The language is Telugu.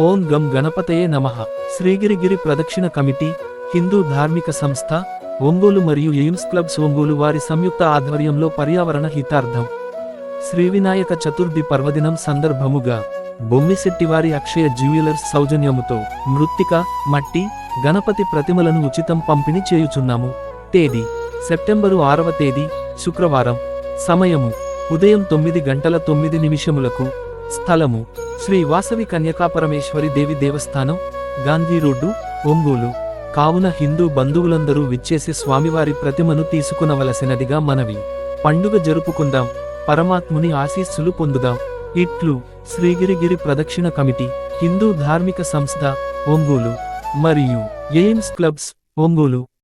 ఓం గం గణపతయే నమః. శ్రీగిరిగిరి ప్రదక్షిణ కమిటీ హిందూ ధార్మిక సంస్థ ఒంగోలు మరియు ఎయిమ్స్ క్లబ్స్ ఒంగోలు వారి సంయుక్త ఆధ్వర్యంలో పర్యావరణ హితార్థం. శ్రీ వినాయక చతుర్థి పర్వదినం సందర్భముగా బొమ్మిశెట్టివారి అక్షయ జ్యువెలర్స్ సౌజన్యముతో మృత్తిక మట్టి గణపతి ప్రతిమలను ఉచితం పంపిణీ చేయుచున్నాము. తేదీ సెప్టెంబరు ఆరవ తేదీ శుక్రవారం. సమయము ఉదయం తొమ్మిది గంటల తొమ్మిది నిమిషములకు. స్థలము శ్రీ వాసవి కన్యకాపరమేశ్వరి దేవి దేవస్థానం గాంధీ రోడ్డు ఒంగోలు. కావున హిందూ బంధువులందరూ విచ్చేసి స్వామివారి ప్రతిమను తీసుకునవలసినదిగా మనవి. పండుగ జరుపుకుందాం. పరమాత్ముని ఆశీస్సులు పొందుదాం. ఇట్లు శ్రీగిరిగిరి ప్రదక్షిణ కమిటీ హిందూ ధార్మిక సంస్థ ఒంగోలు. మరియు ఎయిమ్స్ క్లబ్స్ ఒంగోలు.